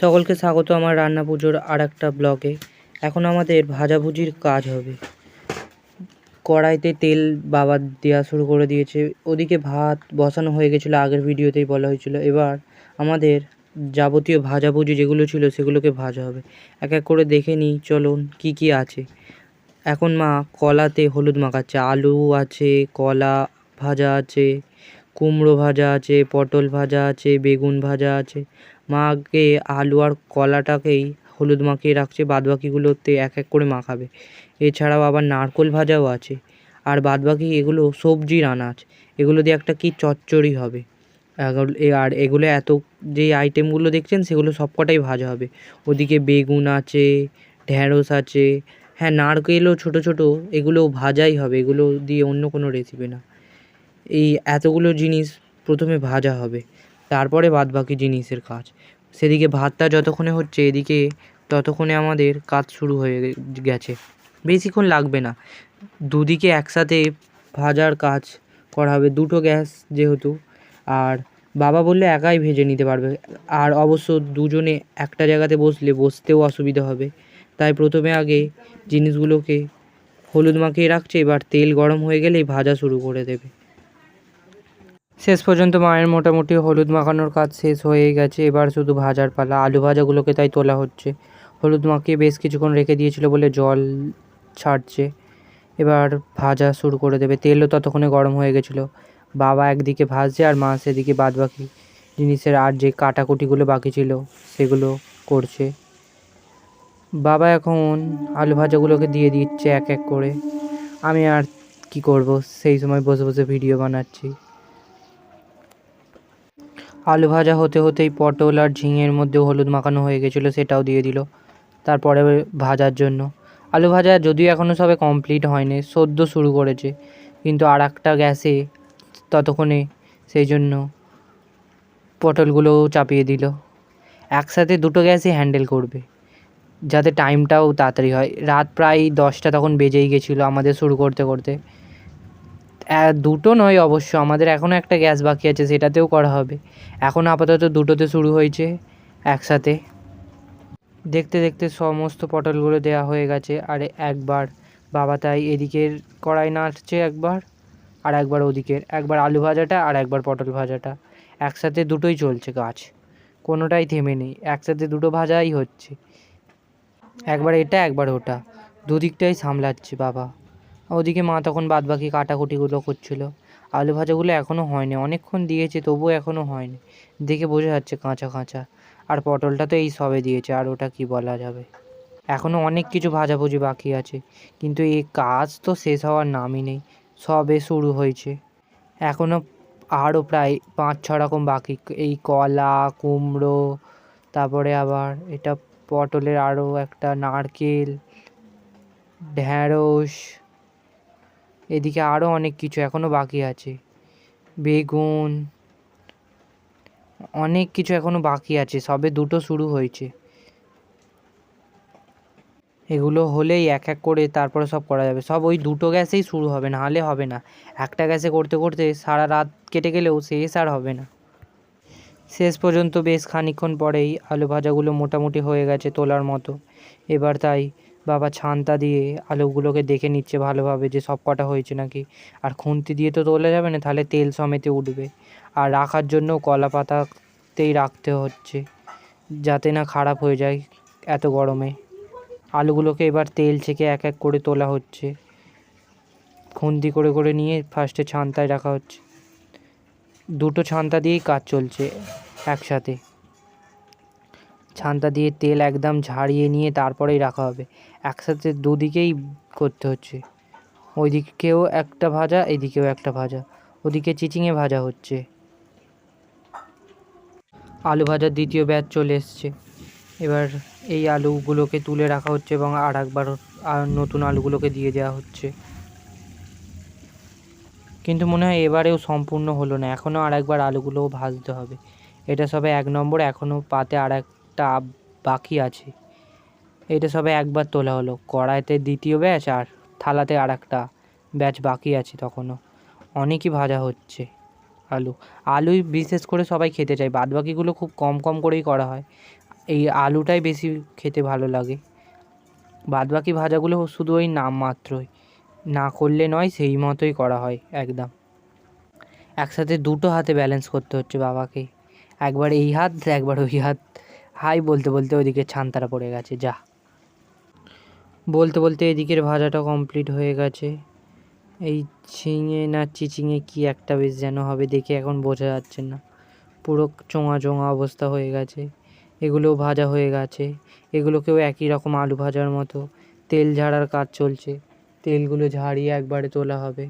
সকলকে স্বাগত আমার রান্না পুজোর আর একটা ব্লগে। এখন আমাদের ভাজাভুজির কাজ হবে। কড়াইতে তেল বাবা দেওয়া শুরু করে দিয়েছে। ওদিকে ভাত বসানো হয়ে গেছিল, আগের ভিডিওতেই বলা হয়েছিল। এবার আমাদের যাবতীয় ভাজাভুজি যেগুলো ছিল সেগুলোকে ভাজা হবে। এক এক করে দেখে নিই, চলুন কি কি আছে। এখন মা কলাতে হলুদ মাখাচ্ছে, আলু আছে, কলা ভাজা আছে কুমড়ো ভাজা আছে, পটল ভাজা আছে, বেগুন ভাজা আছে। মা আগে আলু আর কলাটাকেই হলুদ মাখিয়ে রাখছে, বাদবাকিগুলোতে এক এক করে মাখাবে। এছাড়াও আবার নারকোল ভাজাও আছে। আর বাদবাকি এগুলো সবজির আনাজ। এগুলো দিয়ে একটা কি চচ্চড়ি হবে। আর এগুলো এত যে আইটেমগুলো দেখছেন, সেগুলো সবকটাই ভাজা হবে। ওদিকে বেগুন আছে ঢ্যাঁড়স আছে। হ্যাঁ নারকেলও ছোট ছোট, এগুলো ভাজাই হবে। এগুলো দিয়ে অন্য কোনো রেসিপি না। এই এতগুলো জিনিস প্রথমে ভাজা হবে, তারপরে বাদবাকি জিনিসের কাজ। সেদিকে ভাতটা যতক্ষণে হচ্ছে, এদিকে ততক্ষণে আমাদের কাজ শুরু হয়ে গেছে। বেশিক্ষণ লাগবে না। দুদিকে একসাথে ভাজার কাজ করা হবে, দুটো গ্যাস যেহেতু, আর বাবা বললে একাই ভেজে নিতে পারবে। আর অবশ্য দুজনে একটা জায়গাতে বসলে বসতেও অসুবিধা হবে। তাই প্রথমে আগে জিনিসগুলোকে হলুদ মাখিয়ে রাখছে, এবার তেল গরম হয়ে গেলেই ভাজা শুরু করে দেবে। শেষ পর্যন্ত মায়ের মোটামুটি হলুদ মাখানোর কাজ শেষ হয়ে গেছে। এবার শুধু ভাজার পালা। আলু ভাজাগুলোকে তাই তোলা হচ্ছে। হলুদ মাখিয়ে বেশ কিছুক্ষণ রেখে দিয়েছিল বলে জল ছাড়ছে। এবার ভাজা শুরু করে দেবে। তেলও ততক্ষণে গরম হয়ে গেছিল। বাবা একদিকে ভাজছে আর মা সেদিকে বাদ বাকি জিনিসের আর যে কাটাকুটিগুলো বাকি ছিল সেগুলো করছে। বাবা এখন আলু ভাজাগুলোকে দিয়ে দিচ্ছে এক এক করে। আমি আর কি করব? সেই সময় বসে বসে ভিডিও বানাচ্ছি। আলু ভাজা হতে হতেই পটল আর ঝিঙের মধ্যেও হলুদ মাখানো হয়ে গেছিল, সেটাও দিয়ে দিল। তারপরে ভাজার জন্য। আলু ভাজা যদিও এখনও সবে কমপ্লিট হয়নি, সদ্য শুরু করেছে। কিন্তু আর একটা গ্যাসে ততক্ষণে সেই জন্য পটলগুলোও চাপিয়ে দিল। একসাথে দুটো গ্যাসই হ্যান্ডেল করবে, যাতে টাইমটাও তাড়াতাড়ি হয়। রাত প্রায় দশটা তখন বেজেই গেছিল আমাদের শুরু করতে করতে। দুটো নয় অবশ্য, আমাদের এখনও একটা গ্যাস বাকি আছে, সেটাতেও করা হবে। এখন আপাতত দুটোতে শুরু হয়েছে, একসাথে। দেখতে দেখতে সমস্ত পটলগুলো দেওয়া হয়ে গেছে, আর একবার বাবা তাই এদিকের কড়াই নাড়ছে একবার, আর একবার ওদিকের, একবার আলু ভাজাটা আর একবার পটল ভাজাটা। একসাথে দুটোই চলছে গাছ কোনোটাই থেমে নেই, একসাথে দুটো ভাজাই হচ্ছে। একবার এটা, একবার ওটা, দুদিকটাই সামলাচ্ছে বাবা। ওদিকে মা তখন বাদবাকি কাটাকুটিগুলো করছিল। আলু ভাজাগুলো এখনও হয়নি, অনেকক্ষণ দিয়েছে তবুও এখনও হয়নি। দেখে বোঝা যাচ্ছে কাঁচা কাঁচা। আর পটলটা তো এই সবে দিয়েছে, আর ওটা কি বলা যাবে? এখনও অনেক কিছু ভাজাভুজি বাকি আছে, কিন্তু এই কাজ তো শেষ হওয়ার নামই নেই, সবে শুরু হয়েছে। এখনও আরও প্রায় পাঁচ ছ রকম বাকি, এই কলা, কুমড়ো, তারপরে আবার এটা পটলের আরও একটা নারকেল, ঢ্যাঁড়স এদিকে আরও অনেক কিছু এখনও বাকি আছে। বেগুন, অনেক কিছু এখনও বাকি আছে, সবে দুটো শুরু হয়েছে। এগুলো হলেই এক এক করে তারপরে সব করা যাবে। সব ওই দুটো গ্যাসেই শুরু হবে না হলে হবে না। একটা গ্যাসে করতে করতে সারা রাত কেটে গেলেও শেষ আর হবে না। শেষ পর্যন্ত বেশ খানিকক্ষণ পরেই আলু ভাজাগুলো মোটামুটি হয়ে গেছে তোলার মতো। এবার তাই বাবা ছানটা দিয়ে আলুগুলোকে দেখে নিচ্ছে ভালোভাবে যে সব কটা হয়েছে নাকি। আর খুন্তি দিয়ে তো তোলা যাবে না, তাহলে তেল সমেতে উঠবে। আর রাখার জন্য কলা পাতাতেই রাখতে হচ্ছে, যাতে না খারাপ হয়ে যায় এত গরমে। আলুগুলোকে এবার তেল থেকে এক এক করে তোলা হচ্ছে। খুন্তি করে করে নিয়ে ফার্স্টে ছানতায় রাখা হচ্ছে। দুটো ছান্তা দিয়েই কাজ চলছে একসাথে। ছান্তা দিয়ে তেল একদম ঝাড়িয়ে নিয়ে তারপরেই রাখা হবে। একসাথে দুদিকেই করতে হচ্ছে। ওইদিকেও একটা ভাজা, এদিকেও একটা ভাজা। ওদিকে চিচিংয়ে ভাজা হচ্ছে। আলু ভাজার দ্বিতীয় ব্যাচ চলে এসছে। এবার এই আলুগুলোকে তুলে রাখা হচ্ছে এবং আর একবার নতুন আলুগুলোকে দিয়ে দেওয়া হচ্ছে। কিন্তু মনে হয় এবারেও সম্পূর্ণ হলো না। এখনও আর একবার আলুগুলোও ভাজতে হবে। এটা সবে এক নম্বর, এখনও পাতে আর একটা আব- বাকি আছে। এটা সবে একবার তোলা হলো। কড়াইতে দ্বিতীয় ব্যাচ আর থালাতে আর একটা ব্যাচ বাকি আছে তখনও অনেকই ভাজা হচ্ছে আলু। আলুই বিশেষ করে সবাই খেতে চায়। বাদবাকিগুলো খুব কম কম করেই করা হয়। এই আলুটাই বেশি খেতে ভালো লাগে। বাদ বাকি ভাজাগুলো শুধু ওই নাম মাত্রই। না করলে নয়, সেই মতোই করা হয় একদম। একসাথে দুটো হাতে ব্যালেন্স করতে হচ্ছে বাবাকে। একবার এই হাত, একবার ওই হাত। হাই বলতে বলতে ওইদিকে ছানতারা পড়ে গেছে, যা। বলতে বলতে এদিকের ভাজাটা কমপ্লিট হয়ে গেছে। এই ঝিঙে না চিচিঙে কি একটা বেশ যেন হবে দেখে এখন বোঝা যাচ্ছে না। পুরো চোঙা চোঙা অবস্থা হয়ে গেছে। এগুলোও ভাজা হয়ে গেছে। এগুলোকেও একই রকম আলু ভাজার মতো। তেল ঝাড়ার কাজ চলছে। তেলগুলো ঝাড়িয়ে একবারে তোলা হবে।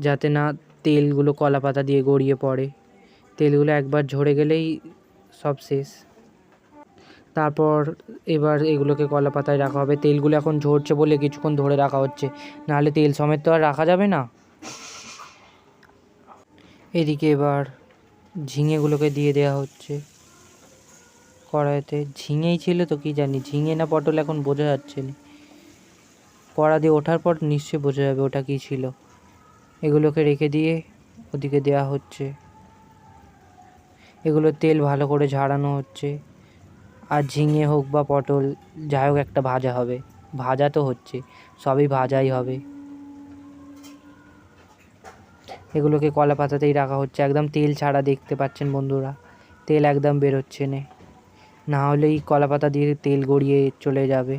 যাতে না তেলগুলো কলা পাতা দিয়ে গড়িয়ে পড়ে। তেলগুলো একবার ঝরে গেলেই সব শেষ। তারপর এবার এগুলোকে কলা পাতায় রাখা হবে। তেলগুলো এখন ঝরছে বলে কিছুক্ষণ ধরে রাখা হচ্ছে। নাহলে তেল সমেত তো আর রাখা যাবে না। এদিকে এবার ঝিঙেগুলোকে দিয়ে দেওয়া হচ্ছে। কড়াইতে ঝিঙেই ছিল তো কি জানি, ঝিঙে না পটল এখন বোঝা যাচ্ছে না। কড়া দিয়ে ওঠার পর নিশ্চয়ই বোঝা যাবে ওটা কী ছিল। এগুলোকে রেখে দিয়ে ওদিকে দেওয়া হচ্ছে। এগুলো তেল ভালো করে ঝাড়ানো হচ্ছে। আর ঝিঙে হোক বা পটল, যাই হোক একটা ভাজা হবে। ভাজা তো হচ্ছে, সবই ভাজাই হবে। এগুলোকে কলা পাতাতেই রাখা হচ্ছে। একদম তেল ছাড়া দেখতে পাচ্ছেন বন্ধুরা, তেল একদম বেরোচ্ছে না। না হলেই কলা পাতা দিয়ে তেল গড়িয়ে চলে যাবে।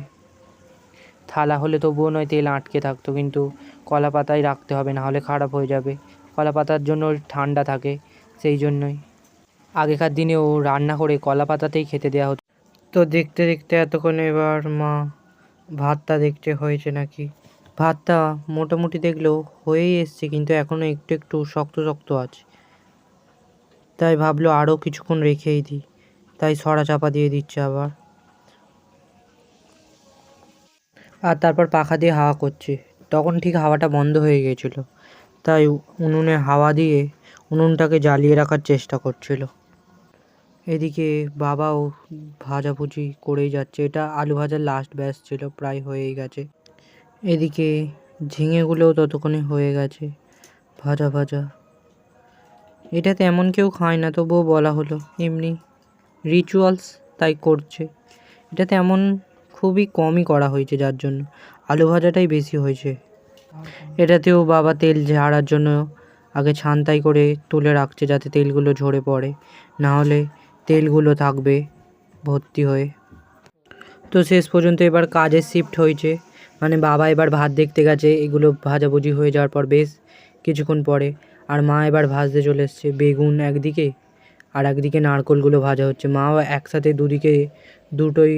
থালা হলে তবুও নয় তেল আটকে থাকতো, কিন্তু কলা পাতায় রাখতে হবে, না হলে খারাপ হয়ে যাবে। কলা পাতার জন্য ঠান্ডা থাকে, সেই জন্যই। আগেকার দিনেও রান্না করে কলা পাতাতেই খেতে দেওয়া হতো। তো দেখতে দেখতে এতক্ষণ এবার মা ভাতটা দেখতে হয়েছে নাকি? ভাতটা মোটামুটি দেখলেও হয়েই এসছে, কিন্তু এখনও একটু একটু শক্ত শক্ত আছে। তাই ভাবলো আরও কিছুক্ষণ রেখেই দিই। তাই সরা চাপা দিয়ে দিচ্ছে আবার। আর তারপর পাখা দিয়ে হাওয়া করছে। তখন ঠিক হাওয়াটা বন্ধ হয়ে গিয়েছিল। তাই উনুনে হাওয়া দিয়ে উনুনটাকে জ্বালিয়ে রাখার চেষ্টা করছিল। এদিকে বাবাও ভাজাভুজি করেই যাচ্ছে। এটা আলু ভাজার লাস্ট ব্যাচ ছিল, প্রায় হয়েই গেছে। এদিকে ঝিঙেগুলোও ততক্ষণে হয়ে গেছে, ভাজা ভাজা। এটা তেমন কেউ খায় না, তবুও বলা হলো, এমনি রিচুয়ালস তাই করছে। এটা তেমন খুবই কমই করা হয়েছে যার জন্য, আলু ভাজাটাই বেশি হয়েছে। এটাতেও বাবা তেল ঝাড়ার জন্য আগে ছানতাই করে তুলে রাখছে যাতে তেলগুলো ঝরে পড়ে না হলে তেলগুলো থাকবে ভর্তি হয়ে। তো শেষ পর্যন্ত এবার কাজের শিফট হয়েছে। মানে বাবা এবার ভাত দেখতে গেছে, এগুলো ভাজাভুজি হয়ে যাওয়ার পর বেশ কিছুক্ষণ পরে। আর মা এবার ভাজতে চলে এসছে, বেগুন একদিকে আর একদিকে নারকোলগুলো ভাজা হচ্ছে। মাও একসাথে দুদিকে দুটোই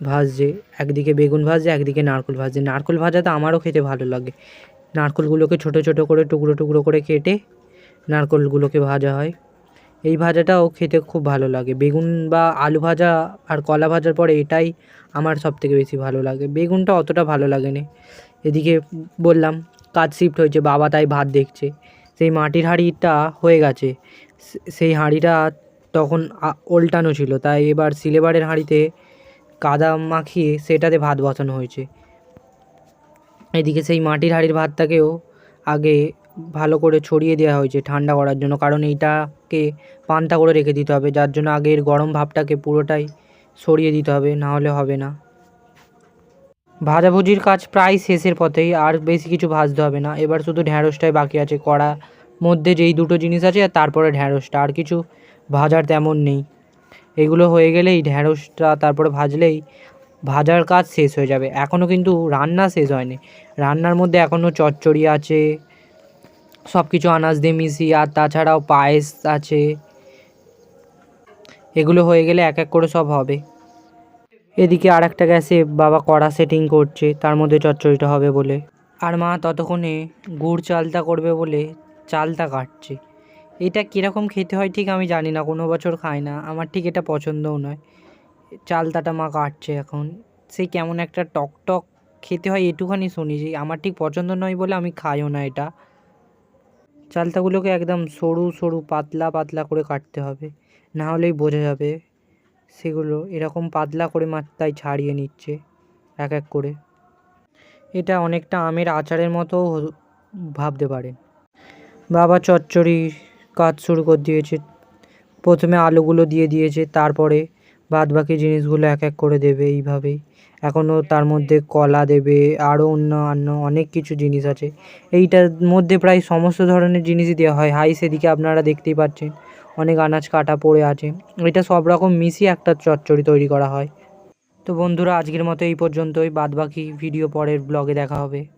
ভাজছে, একদিকে বেগুন ভাজছে, একদিকে নারকোল ভাজছে। নারকোল ভাজা তো আমারও খেতে ভালো লাগে। নারকোলগুলোকে ছোটো ছোটো করে, টুকরো টুকরো করে কেটে নারকোলগুলোকে ভাজা হয়। এই ভাজাটাও খেতে খুব ভালো লাগে। বেগুন বা আলু ভাজা আর কলা ভাজার পরে এটাই আমার সব থেকে বেশি ভালো লাগে। বেগুনটা অতটা ভালো লাগে না এদিকে বললাম, কাজ শিফট হয়েছে, বাবা তাই ভাত দেখছে। সেই মাটির হাঁড়িটা হয়ে গেছে। সেই হাঁড়িটা তখন ওল্টানো ছিল। তাই এবার সিলেবারের হাঁড়িতে কাদা মাখিয়ে সেটাতে ভাত বসানো হয়েছে। এদিকে সেই মাটির হাঁড়ির ভাতটাকেও আগে ভালো করে ছড়িয়ে দেওয়া হয়েছে ঠান্ডা করার জন্য। কারণ এইটাকে পান্তা করে রেখে দিতে হবে, যার জন্য আগের গরম ভাবটাকে পুরোটাই সরিয়ে দিতে হবে, না হলে হবে না। ভাজাভুজির কাজ প্রায় শেষের পথেই, আর বেশি কিছু ভাজতে হবে না। এবার শুধু ঢ্যাঁড়সটাই বাকি আছে। কড়া মধ্যে যেই দুটো জিনিস আছে, আর তারপরে ঢ্যাঁড়সটা, আর কিছু ভাজার তেমন নেই। এগুলো হয়ে গেলেই ঢ্যাঁড়সটা তারপরে ভাজলেই ভাজার কাজ শেষ হয়ে যাবে। এখনও কিন্তু রান্না শেষ হয়নি। রান্নার মধ্যে এখনও চচ্চড়ি আছে সব কিছু আনাজ দিয়ে মিশিয়ে, আর তাছাড়াও পায়েস আছে। এগুলো হয়ে গেলে এক এক করে সব হবে। এদিকে আর একটা গ্যাসে বাবা কড়া সেটিং করছে, তার মধ্যে চচ্চড়িটা হবে বলে। আর মা ততক্ষণে গুড় চালতা করবে বলে চালতা কাটছে। এটা কীরকম খেতে হয় ঠিক আমি জানি না, কোনো বছর খাই না। আমার ঠিক এটা পছন্দও নয়। চালতাটা মা কাটছে এখন। সেই কেমন একটা টক টক খেতে হয়, এটুখানি শুনেছি আমার ঠিক পছন্দ নয় বলে আমি খাইও না এটা। চালতাগুলোকে একদম সরু সরু পাতলা পাতলা করে কাটতে হবে। না হলেই বোঝা যাবে সেগুলো এরকম পাতলা করে মাত্রায় ছাড়িয়ে নিচ্ছে এক এক করে। এটা অনেকটা আমের আচারের মতো ভাবতে পারেন। বাবা চচ্চড়ি কাজ শুরু করে দিয়েছে। প্রথমে আলুগুলো দিয়ে দিয়েছে, তারপরে বাদ বাকি জিনিসগুলো এক এক করে দেবে এইভাবেই। এখনও তার মধ্যে কলা দেবে, আরও অন্যান্য অনেক কিছু জিনিস আছে। এইটার মধ্যে প্রায় সমস্ত ধরনের জিনিসই দেওয়া হয়। হাই, সেদিকে আপনারা দেখতেই পাচ্ছেন, অনেক আনাজ কাটা পড়ে আছে। এটা সব রকম মিশিয়ে একটা চচ্চড়ি তৈরি করা হয়। তো বন্ধুরা, আজকের মতো এই পর্যন্তই। বাদবাকি ভিডিও পরের ব্লগে দেখা হবে।